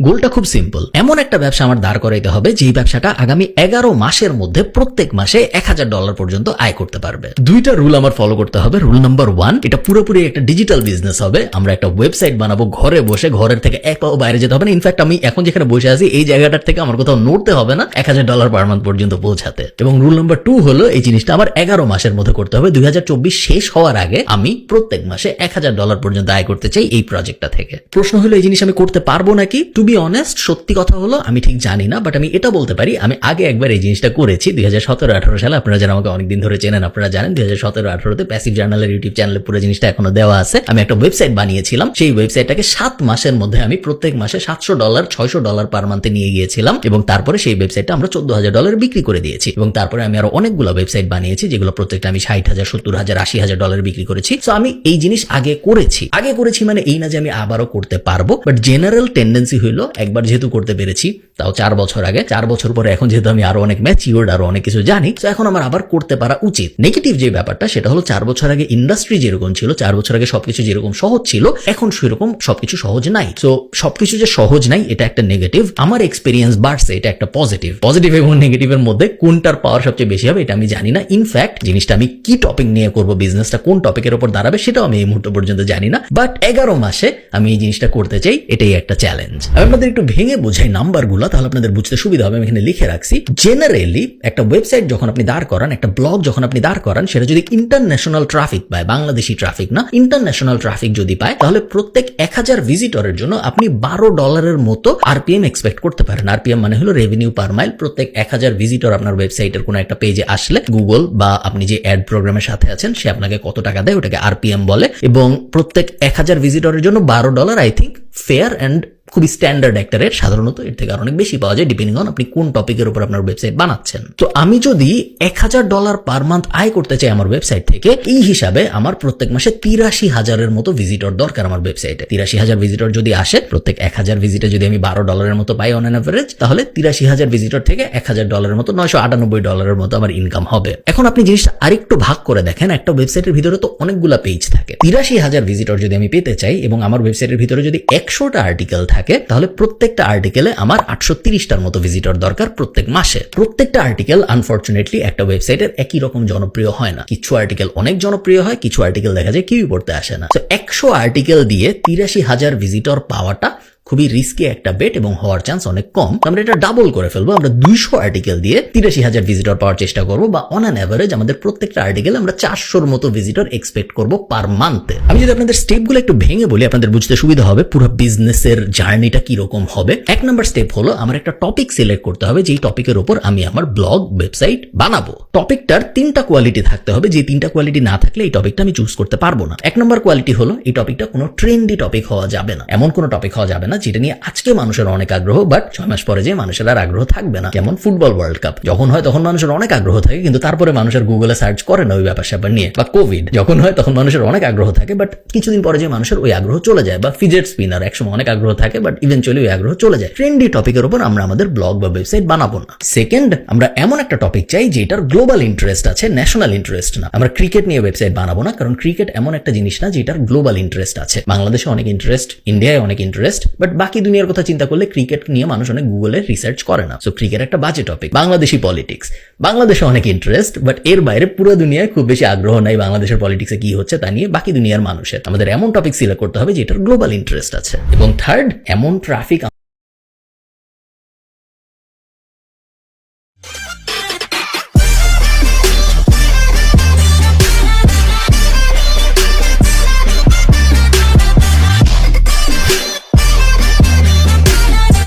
গোলটা খুব সিম্পল এমন একটা ব্যবসা আমার দাঁড় করাইতে হবে, যেই ব্যবসাটা আগামী এগারো মাসের মধ্যে প্রত্যেক মাসে এক হাজার ডলার পর্যন্ত আয় করতে পারবে। দুইটা রুল আমার ফলো করতে হবে। রুল নাম্বার ওয়ান এটা পুরোপুরি একটা ডিজিটাল বিজনেস হবে। আমরা একটা ওয়েবসাইট বানাবো, ঘরে বসে, ঘরের থেকে এক পাও বাইরে যেতে হবে না। ইনফ্যাক্ট আমি এখন যেখানে বসে আছি, এই জায়গাটার থেকে আমার কোথাও নড়তে হবে না এক হাজার ডলার পার মান্থ পর্যন্ত পৌঁছাতে। এবং রুল নাম্বার টু হলো, এই জিনিসটা আমার এগারো মাসের মধ্যে করতে হবে। দুই হাজার চব্বিশ শেষ হওয়ার আগে আমি প্রত্যেক মাসে এক হাজার ডলার পর্যন্ত আয় করতে চাই এই প্রজেক্টটা থেকে। প্রশ্ন হলো, এই জিনিস আমি করতে পারব নাকি? টু বি অনেস্ট সত্যি কথা হলো, আমি ঠিক জানি না বাট আমি এটা বলতে পারি, আমি আগে একবার এই জিনিসটা করেছি, দুই হাজার সতেরো, আঠারো সালে, আপনারা যারা আমাকে অনেকদিন ধরে চেনেন, আপনারা জানেন, দুই হাজার সতেরো, আঠারোতে প্যাসিভ জার্নালের ইউটিউব চ্যানেলে পুরো জিনিসটা এখনও দেওয়া আছে। আমি একটা ওয়েবসাইট বানিয়েছিলাম, সেই ওয়েবসাইটটাকে সাত মাসের মধ্যে আমি প্রত্যেক মাসে সাতশো ডলার ছয়শো ডলার পার মান্থে নিয়ে গিয়েছিলাম, এবং তারপরে সেই ওয়েবসাইটটা আমরা চোদ্দ হাজার ডলার বিক্রি করে দিয়েছি, এবং তারপরে আমি আরও অনেকগুলো ওয়েবসাইট বানিয়েছি, যেগুলো প্রত্যেকটা আমি ষাট হাজার, সত্তর হাজার, আশি হাজার ডলার বিক্রি করেছি। তো আমি এই জিনিস আগে করেছি। আগে করেছি মানে এই না যে আমি আবারও করতে পারব বাট জেনারেল টেন্ডেন্সি হইল একবার যেহেতু করতে পেরেছি তাও চার বছর আগে, চার বছর পরে এখন যেহেতু আমি আরও অনেক ম্যাচিওর্ড আরও অনেক কিছু জানি, তো এখন আমার আবার করতে পারা উচিত। নেগেটিভ যে ব্যাপারটা, সেটা হলো চার বছর আগে ইন্ডাস্ট্রি যেরকম ছিল, চার বছর আগে সবকিছু যেরকম সহজ ছিল, এখন সেরকম সবকিছু সহজ নাই। তো সবকিছু যে সহজ নাই, এটা একটা নেগেটিভ আমার এক্সপিরিয়েন্স বাড়ছে, এটা একটা পজিটিভ পজিটিভ এবং নেগেটিভের মধ্যে কোনটার পাওয়ার সবচেয়ে বেশি হবে, এটা আমি জানি না। ইনফ্যাক্ট জিনিসটা আমি কি টপিক নিয়ে করব বিজনেসটা কোন টপিকের উপর দাঁড়াবে, সেটাও আমি এই মুহূর্ত পর্যন্ত জানি না। বাট এগারো মাসে আমি এই জিনিসটা করতে চাই, এটাই একটা চ্যালেঞ্জ আমি আপনাদের একটু ভেঙে বোঝাই নাম্বারগুলো তাহলে আপনাদের বুঝতে সুবিধা হবে, আমি এখানে লিখে রাখছি। জেনারেলি একটা ওয়েবসাইট যখন আপনি দাঁড় করান, একটা ব্লগ যখন আপনি দাঁড় করান, সেটা যদি ইন্টারন্যাশনাল ট্রাফিক পায়, বাংলাদেশি ট্রাফিক না ইন্টারন্যাশনাল ট্রাফিক যদি পায়, তাহলে প্রত্যেক এক হাজার ভিজিটরের জন্য আপনি বারো ডলারের মতো আরপিএম এক্সপেক্ট করতে পারেন। আরপিএম মানে হলো রেভিনিউ পার মাইল প্রত্যেক এক হাজার ভিজিটর আপনার ওয়েবসাইটের কোনো একটা পেজে আসলে গুগল বা আপনি যে অ্যাড প্রোগ্রামের সাথে আছেন, সে আপনাকে কত টাকা দেয়, ওটাকে আরপিএম বলে। এবং প্রত্যেক এক হাজার ভিজিটরের জন্য বারো dollar I think fair and খুবই স্ট্যান্ডার্ড একটা রেট সাধারণত এর থেকে আর অনেক বেশি পাওয়া যায় ডিপেন্ডিং অন আপনি কোন টপিকের উপর আপনার ওয়েবসাইট বানাচ্ছেন। তো আমি যদি এক হাজার ডলার পার মান্থ আয় করতে চাই আমার ওয়েবসাইট থেকে, এই হিসাবে আমার প্রত্যেক মাসে তিরাশি হাজারের মতো ভিজিটর দরকার আমার ওয়েবসাইটে তিরাশি হাজার ভিজিটর যদি আসে, প্রত্যেক এক হাজার ভিজিটে যদি আমি বারো ডলারের মতো পাই অন অ্যান অ্যাভারেজ তাহলে তিরাশি হাজার ভিজিটর থেকে এক হাজার ডলারের মতো নয়শো আটানব্বই ডলারের মতো আমার ইনকাম হবে। এখন আপনি জিনিসটা আরেকটু ভাগ করে দেখেন, একটা ওয়েবসাইটের ভিতরে তো অনেকগুলা পেজ থাকে। তিরাশি হাজার ভিজিটর যদি আমি পেতে চাই এবং আমার ওয়েবসাইটের ভিতরে যদি একশোটা আর্টিকেল থাকে তাহলে প্রত্যেকটা আর্টিকেলে আমার আটশো তিরিশটার মতো ভিজিটর দরকার প্রত্যেক মাসে। প্রত্যেকটা আর্টিকেল আনফর্চুনেটলি একটা ওয়েবসাইটের একই রকম জনপ্রিয় হয় না। কিছু আর্টিকেল অনেক জনপ্রিয় হয়, কিছু আর্টিকেল দেখা যায় কেউই পড়তে আসে না। তো একশো আর্টিকেল দিয়ে তিরাশি হাজার ভিজিটর পাওয়াটা খুবই রিস্কি একটা বেট এবং হওয়ার চান্স অনেক কম। আমরা এটা ডাবল করে ফেলব, আমরা দুইশো আর্টিকেল দিয়ে তিরাশি হাজার ভিজিটর পাওয়ার চেষ্টা করব বা অন অ্যান অ্যাভারেজ আমাদের প্রত্যেকটা আর্টিকেল আমরা চারশোর মতো ভিজিটর এক্সপেক্ট করব পার মান্থে আমি যদি আপনাদের স্টেপগুলো একটু ভেঙে বলি, আপনাদের বুঝতে সুবিধা হবে পুরো বিজনেসের জার্নিটা কীরকম হবে। এক নম্বর স্টেপ হলো, আমার একটা টপিক সিলেক্ট করতে হবে, যেই টপিকের উপর আমি আমার ব্লগ ওয়েবসাইট বানাবো। টপিকটার তিনটা কোয়ালিটি থাকতে হবে। যে তিনটা কোয়ালিটি না থাকলে এই টপিকটা আমি চুজ করতে পারব না। এক নম্বর কোয়ালিটি হলো, এই টপিকটা কোনো ট্রেন্ডি টপিক হওয়া যাবে না। এমন কোনো টপিক হওয়া যাবে না, যেটা নিয়ে আজকে মানুষের অনেক আগ্রহ বাট ছয় মাস পরে যে মানুষের আর আগ্রহ থাকবে না। যেমন ফুটবল ওয়ার্ল্ড কাপ যখন হয় তখন মানুষের অনেক আগ্রহ থাকে, কিন্তু তারপরে মানুষের গুগলে সার্চ করে না ওই ব্যাপার স্যাপার নিয়ে। বা কোভিড যখন হয় তখন মানুষের অনেক আগ্রহ থাকে বাট কিছুদিন পরে যে মানুষের ওই আগ্রহ চলে যায়, বা ফিজেট স্পিনার একসময় অনেক আগ্রহ থাকে বাট ইভেনচুয়ালি ওই আগ্রহ চলে যায়। ট্রেন্ডি টপিকের উপর আমরা আমাদের ব্লগ বা ওয়েবসাইট বানাবো না। সেকেন্ড আমরা এমন একটা টপিক চাই, যেটার গ্লোবাল ইন্টারেস্ট আছে ন্যাশনাল ইন্টারেস্ট না। আমরা ক্রিকেট নিয়ে ওয়েবসাইট বানাবো না, কারণ ক্রিকেট এমন একটা জিনিস না যেটার গ্লোবাল ইন্টারেস্ট আছে। বাংলাদেশে অনেক ইন্টারেস্ট ইন্ডিয়ায় অনেক ইন্টারেস্ট বাট বাকি দুনিয়ার কথা চিন্তা করলে ক্রিকেট নিয়ে মানুষ অনেক গুগলে রিসার্চ করে না। সো ক্রিকেট একটা বাজে টপিক বাংলাদেশি পলিটিক্স বাংলাদেশে অনেক ইন্টারেস্ট বাট এর বাইরে পুরো দুনিয়ায় খুব বেশি আগ্রহ নাই বাংলাদেশের পলিটিক্সে কি হচ্ছে তা নিয়ে, বাকি দুনিয়ার মানুষের। আমাদের এমন টপিক সিলেক্ট করতে হবে যেটার গ্লোবাল ইন্টারেস্ট আছে। এবং থার্ড এমন ট্রাফিক